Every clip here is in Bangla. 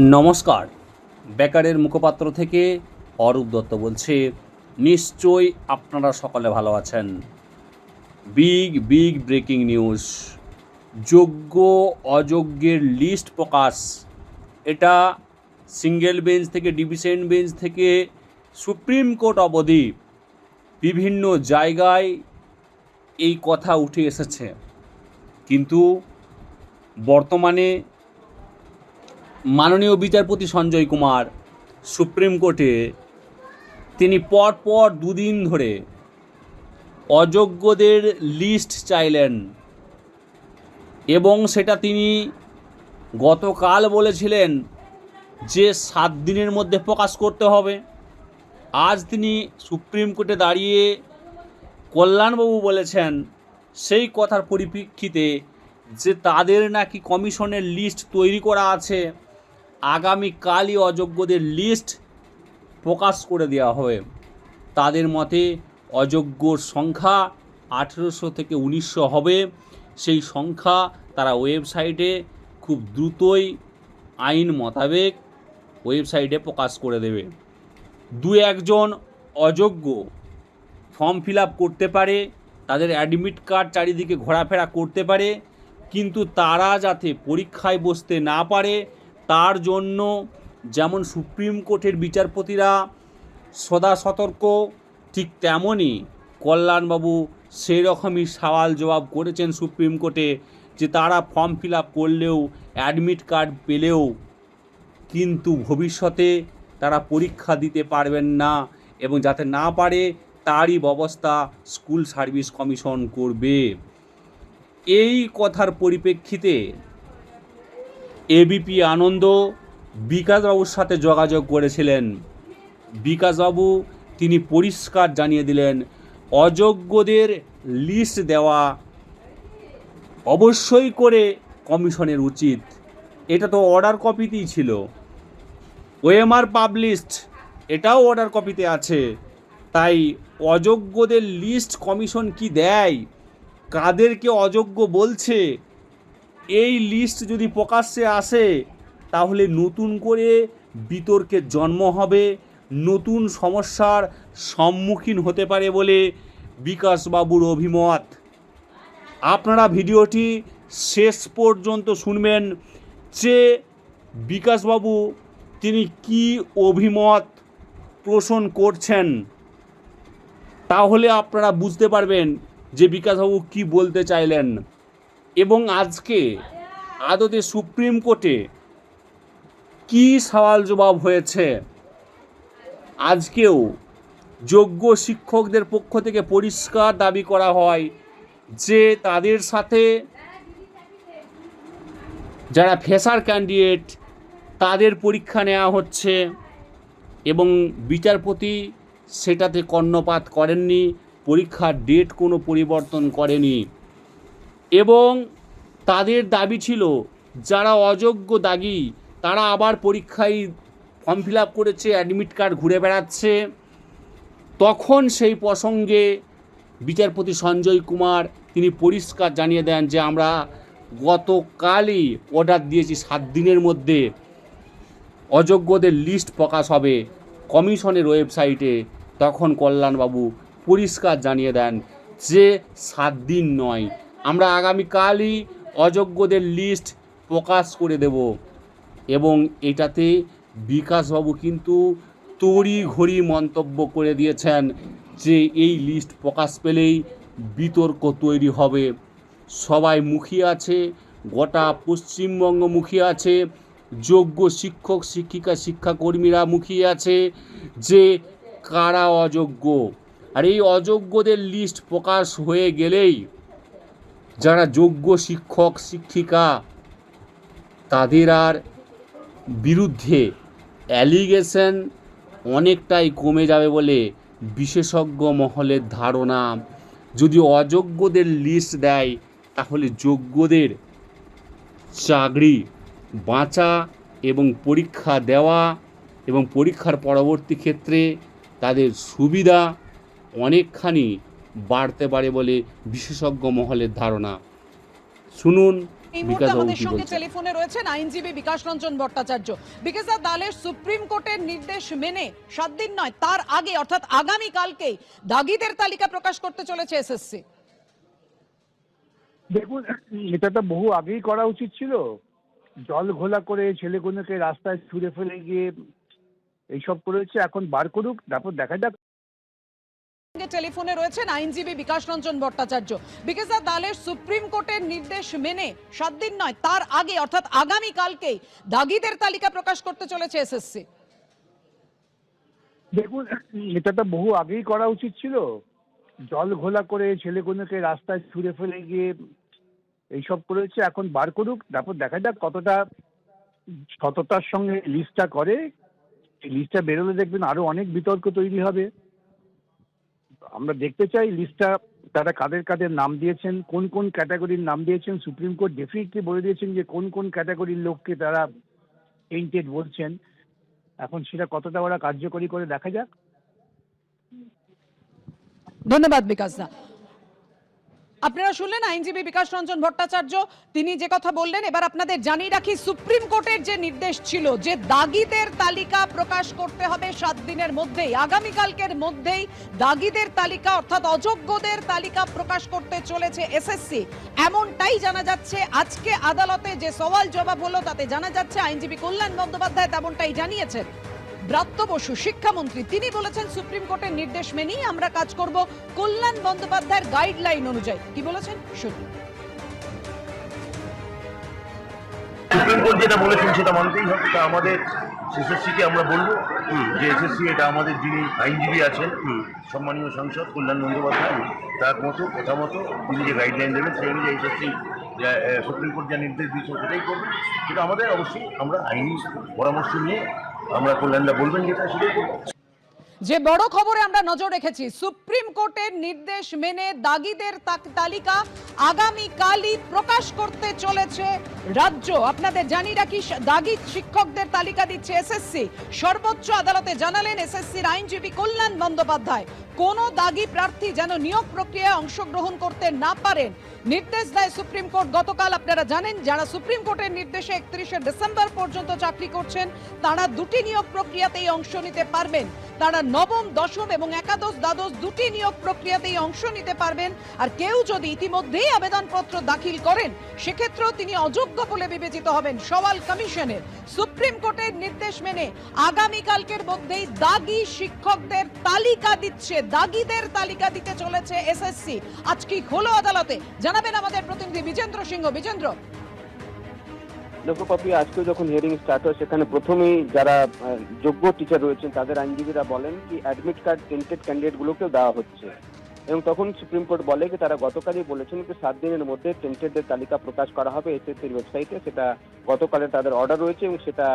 নমস্কার। বেকারের মুখপাত্র থেকে অরূপ দত্ত বলছে। নিশ্চয়ই আপনারা সকলে ভালো আছেন। Big big breaking news. যোগ্য, অযোগ্যের লিস্ট প্রকাশ। এটা সিঙ্গেল বেঞ্চ থেকে, ডিভিশন বেঞ্চ থেকে, সুপ্রিম কোর্ট অবধি বিভিন্ন জায়গায় এই কথা উঠে এসেছে। কিন্তু বর্তমানে মাননীয় বিচারপতি সঞ্জয় কুমার সুপ্রিম কোর্টে তিনি পর পর দুদিন ধরে অযোগ্যদের লিস্ট চাইলেন এবং সেটা তিনি গতকাল বলেছিলেন যে সাত দিনের মধ্যে প্রকাশ করতে হবে। আজ তিনি সুপ্রিম কোর্টে দাঁড়িয়ে কল্যাণবাবু বলেছেন সেই কথার পরিপ্রেক্ষিতে যে তাদের নাকি কমিশনের লিস্ট তৈরি করা আছে। আগামীকালই অযোগ্যদের লিস্ট প্রকাশ করে দেওয়া হবে। তাদের মতে অযোগ্যর সংখ্যা আঠেরোশো থেকে উনিশশো হবে। সেই সংখ্যা তারা ওয়েবসাইটে খুব দ্রুতই আইন মোতাবেক ওয়েবসাইটে প্রকাশ করে দেবে। দু একজন অযোগ্য ফর্ম ফিল আপ করতে পারে, তাদের অ্যাডমিট কার্ড চারিদিকে ঘোরাফেরা করতে পারে, কিন্তু তারা যাতে পরীক্ষায় বসতে না পারে তার জন্য যেমন সুপ্রিম কোর্টের বিচারপতিরা সদা সতর্ক, ঠিক তেমনই কল্যাণবাবু সেই রকমই সওয়াল জবাব করেছেন সুপ্রিম কোর্টে যে তারা ফর্ম ফিল আপ করলেও, অ্যাডমিট কার্ড পেলেও কিন্তু ভবিষ্যতে তারা পরীক্ষা দিতে পারবেন না এবং যাতে না পারে তারই ব্যবস্থা স্কুল সার্ভিস কমিশন করবে। এই কথার পরিপ্রেক্ষিতে এবিপি আনন্দ, বিকাশবাবুর সাথে যোগাযোগ করেছিলেন। বিকাশবাবু, তিনি পরিষ্কার জানিয়ে দিলেন, অযোগ্যদের লিস্ট দেওয়া অবশ্যই করে কমিশনের উচিত। এটা তো অর্ডার কপিতেই ছিল। ওএমআর পাবলিশড এটাও অর্ডার কপিতে আছে। তাই অযোগ্যদের লিস্ট কমিশন কি দেয়? কাদেরকে অযোগ্য বলছে? এই লিস্ট যদি প্রকাশ্যে আসে, তাহলে নতুন করে বিতর্কের জন্ম হবে, নতুন সমস্যার সম্মুখীন হতে পারে বলে বিকাশবাবুর অভিমত। আপনারা ভিডিওটি শেষ পর্যন্ত শুনবেন যে বিকাশবাবু তিনি কি অভিমত পোষণ করছেন। তাহলে আপনারা বুঝতে পারবেন যে বিকাশবাবু কি বলতে চাইলেন। এবং আজকে আদতে সুপ্রিম কোর্টে কি সওয়াল জবাব হয়েছে? আজকেও যোগ্য শিক্ষকদের পক্ষ থেকে পরিষ্কার দাবি করা হয় যে তাদের সাথে যারা ফেসার ক্যান্ডিডেট তাদের পরীক্ষা নেওয়া হচ্ছে এবং বিচারপতি সেটাতে কর্ণপাত করেননি, পরীক্ষার ডেট কোনো পরিবর্তন করেনি। এবং তাদের দাবি ছিল, যারা অযোগ্য দাগি, তারা আবার পরীক্ষায় ফর্ম ফিল আপ করেছে অ্যাডমিট কার্ড ঘুরে বেড়াচ্ছে। তখন সেই প্রসঙ্গে বিচারপতি সঞ্জয় কুমার, তিনি পরিষ্কার জানিয়ে দেন যে, আমরা গতকালই অর্ডার দিয়েছি, সাত দিনের মধ্যে। অযোগ্যদের লিস্ট প্রকাশ হবে কমিশনের ওয়েবসাইটে তখন কল্যাণবাবু পরিষ্কার জানিয়ে দেন যে, সাত দিন নয় আমরা আগামীকালই অযোগ্যদের লিস্ট প্রকাশ করে দেব। এবং এটাতে বিকাশবাবু কিন্তু তড়ি ঘড়ি মন্তব্য করে দিয়েছেন যে এই লিস্ট প্রকাশ পেলেই বিতর্ক তৈরি হবে। সবাই মুখিয়ে আছে, গোটা পশ্চিমবঙ্গ মুখিয়ে আছে, যোগ্য শিক্ষক, শিক্ষিকা, শিক্ষাকর্মীরা মুখিয়ে আছে যে কারা অযোগ্য। আর এই অযোগ্যদের লিস্ট প্রকাশ হয়ে গেলেই যারা যোগ্য শিক্ষক, শিক্ষিকা, তাদের আর বিরুদ্ধে অ্যালিগেশন অনেকটাই কমে যাবে বলে বিশেষজ্ঞ মহলের ধারণা। যদি অযোগ্যদের লিস্ট দেয়, তাহলে যোগ্যদের চাকরি বাঁচা এবং পরীক্ষা দেওয়া এবং পরীক্ষার পরবর্তী ক্ষেত্রে তাদের সুবিধা অনেকখানি বাড়তে পারে বলে বিশেষজ্ঞ মহলের ধারণা। শুনুন এই মুহূর্তে আমাদের সঙ্গে টেলিফোনে রয়েছেন আইনজীবী বিকাশ রঞ্জন ভট্টাচার্য। বিকাশ দা তাহলে সুপ্রিম কোর্টের নির্দেশ মেনে সাত দিন নয় তার আগে অর্থাৎ আগামী কালকেই দাগিদের তালিকা প্রকাশ করতে চলেছে এসএসসি। দেখুন এটা তো বহু আগেই করা উচিত ছিল। জল ঘোলা করে ছেলেগুলোকে রাস্তায় ছুঁড়ে ফেলে গিয়ে এইসব করেছে এখন বার করুক তারপর দেখা যাক টেলিফোনে রয়েছেন আইনজীবী বিকাশ রঞ্জন ভট্টাচার্য। বিকাশ দা, তাহলে সুপ্রিম কোর্টের নির্দেশ মেনে সাত দিন নয়, তার আগে, অর্থাৎ আগামী কালকেই দাগিদের তালিকা প্রকাশ করতে চলেছে এসএসসি। দেখুন, এটা তো বহু আগেই করা উচিত ছিল। জল ঘোলা করে ছেলেগুলোকে রাস্তায় ছুঁড়ে ফেলে গিয়ে এইসব করেছে, এখন বার করুক। তারপর দেখা যাক কতটা সততার সঙ্গে লিস্টটা করে। লিস্টটা বেরোলে দেখবেন আরও অনেক বিতর্ক তৈরি হবে। আমরা দেখতে চাই লিস্টটা তারা কাদের কাদের নাম দিয়েছেন, কোন কোন ক্যাটাগরির নাম দিয়েছেন সুপ্রিম কোর্ট ডেফিনেটলি বলে দিয়েছেন যে কোন কোন ক্যাটাগরির লোককে তারা টেন্টেড বলছেন। এখন সেটা কতটা ওরা কার্যকরী করে দেখা যাক। ধন্যবাদ বিকাশ দা। আপনারা শুনলেন আইনজীবী বিকাশ রঞ্জন ভট্টাচার্য। তিনি যে কথা বললেন, এবার আপনাদের জানিয়ে রাখি, সুপ্রিম কোর্টের যে নির্দেশ ছিল, যে দাগিদের তালিকা প্রকাশ করতে হবে সাত দিনের মধ্যেই। আগামীকালকের মধ্যেই দাগিদের তালিকা, অর্থাৎ অযোগ্যদের তালিকা প্রকাশ করতে চলেছে এসএসসি। এমনটাই জানা যাচ্ছে, আজকে আদালতে যে সওয়াল জবাব হলো, তাতে জানা যাচ্ছে আইনজীবী কল্যাণ বন্দ্যোপাধ্যায় তেমনটাই জানিয়েছেন। ব্রাত্য বসু, শিক্ষামন্ত্রী। তিনি বলেছেন, সুপ্রিম কোর্টের নির্দেশ মেনেই আমরা কাজ করব কল্যাণ বন্দ্যোপাধ্যায়ের গাইডলাইন অনুযায়ী। কি বলেছেন? শুনুন। সুপ্রিম কোর্ট যেটা বলেছেন সেটা মানতেই হবে। তা আমাদের এসএসসিকে আমরা বলব যে এসএসসি এটা আমাদের যিনি আইনজীবী আছেন, সম্মানীয় সাংসদ কল্যাণ বন্দ্যোপাধ্যায়, তার মতো কথা মতো তিনি যে গাইডলাইন দেবেন সেই অনুযায়ী এসএসসি সুপ্রিম কোর্ট যা নির্দেশ দিয়েছে সেটাই করবে কিন্তু আমাদের অবশ্যই আমরা আইনি পরামর্শ নিয়ে আমরা কল্যাণটা বলবেন যেটা যে বড় খবরে আমরা নজর রেখেছি, সুপ্রিম কোর্টের নির্দেশ মেনে দাগিদের তালিকা আগামী কালই প্রকাশ করতে চলেছে রাজ্য। আপনাদের জানিয়ে রাখি দাগি শিক্ষকদের তালিকা দিচ্ছে এসএসসি সর্বোচ্চ আদালতে জানালেন এসএসসির আইনজীবী কল্যাণ বন্দ্যোপাধ্যায়, কোন দাগি প্রার্থী যেন নিয়োগ প্রক্রিয়ায় অংশগ্রহণ করতে না পারেন। নির্দেশ দেয় সুপ্রিম কোর্ট। গতকাল আপনারা জানেন, যারা সুপ্রিম কোর্টের নির্দেশে একত্রিশে ডিসেম্বর পর্যন্ত চাকরি করছেন, তারা দুটি নিয়োগ প্রক্রিয়াতেই অংশ নিতে পারবেন। তারা নবম, দশম এবং একাদশ, দ্বাদশ দুটি নিয়োগ প্রক্রিয়াতেই অংশ নিতে পারবেন। আর কেউ যদি ইতিমধ্যেই আবেদনপত্র দাখিল করেন, সেক্ষেত্রেও তিনি অযোগ্য বলে বিবেচিত হবেন সওয়াল কমিশনের। সুপ্রিম কোর্টের নির্দেশ মেনে আগামীকালকের মধ্যেই দাগি শিক্ষকদের তালিকা দিচ্ছে, দাগিদের তালিকা দিতে চলেছে এসএসসি। আজকে হলো আদালতে? জানাবেন আমাদের প্রতিনিধি বিজেন্দ্র সিংহ। বিজেন্দ্র? দেখো পাপি আজকে যখন হিয়ারিং স্টার্ট হয়, সেখানে প্রথমেই যারা যোগ্য টিচার রয়েছেন, তাদের আইনজীবীরা বলেন কি অ্যাডমিট কার্ড টেন্টেড ক্যান্ডিডেটগুলোকেও দেওয়া হচ্ছে। এবং তখন সুপ্রিম কোর্ট বলে যে তারা গতকালই বলেছেন যে সাত দিনের মধ্যে টেন্টেডদের তালিকা প্রকাশ করা হবে, এসএসসির ওয়েবসাইটে সেটা গতকালের তাদের অর্ডার রয়েছে এবং সেটা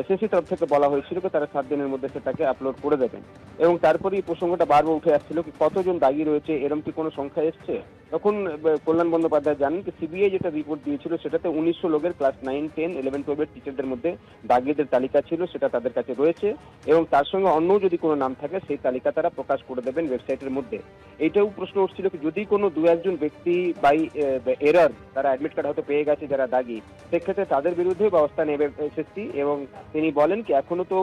এসএসসি তরফ থেকে বলা হয়েছিল যে তারা সাত দিনের মধ্যে সেটাকে আপলোড করে দেবেন। এবং তারপরে এই প্রসঙ্গটা বারবার উঠে আসছিল কি কতজন দাগি রয়েছে, এরম কি কোনো সংখ্যা এসছে? তখন কল্যাণ বন্দ্যোপাধ্যায় জানেন যে সিবিআই যেটা রিপোর্ট দিয়েছিল সেটাতে উনিশশো লোকের ক্লাস নাইন টেন ইলেভেন টুয়েলভের টিচারদের মধ্যে দাগিদের তালিকা ছিল, সেটা তাদের কাছে রয়েছে। এবং তার সঙ্গে অন্য যদি কোনো নাম থাকে, সেই তালিকা তারা প্রকাশ করে দেবেন ওয়েবসাইটের মধ্যে। এইটাও প্রশ্ন উঠছিল কি যদি কোনো দু একজন ব্যক্তি বাই এরার তারা অ্যাডমিট কার্ড হয়তো পেয়ে গেছে যারা দাগি, সেক্ষেত্রে তাদের বিরুদ্ধে ব্যবস্থা নেবে এসএসসি এবং তিনি বলেন কি, এখনও তো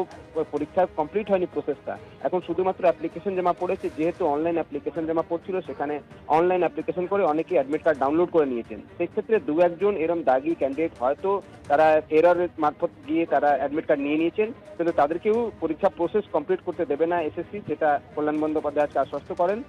পরীক্ষা কমপ্লিট হয়নি প্রসেসটা এখন শুধুমাত্র অ্যাপ্লিকেশন জমা পড়েছে, যেহেতু অনলাইন অ্যাপ্লিকেশন জমা পড়ছিল, সেখানে অনলাইন অ্যাপ্লিকেশন করে অনেকেই অ্যাডমিট কার্ড ডাউনলোড করে নিয়েছেন। সেক্ষেত্রে দু একজন এরম দাগি ক্যান্ডিডেট হয়তো তারা এরারের মারফত গিয়ে তারা অ্যাডমিট কার্ড নিয়ে নিয়েছেন, কিন্তু তাদেরকেও পরীক্ষা প্রসেস কমপ্লিট করতে দেবে না এসএসসি, যেটা কল্যাণ বন্দ্যোপাধ্যায় আজকে আশ্বস্ত করেন।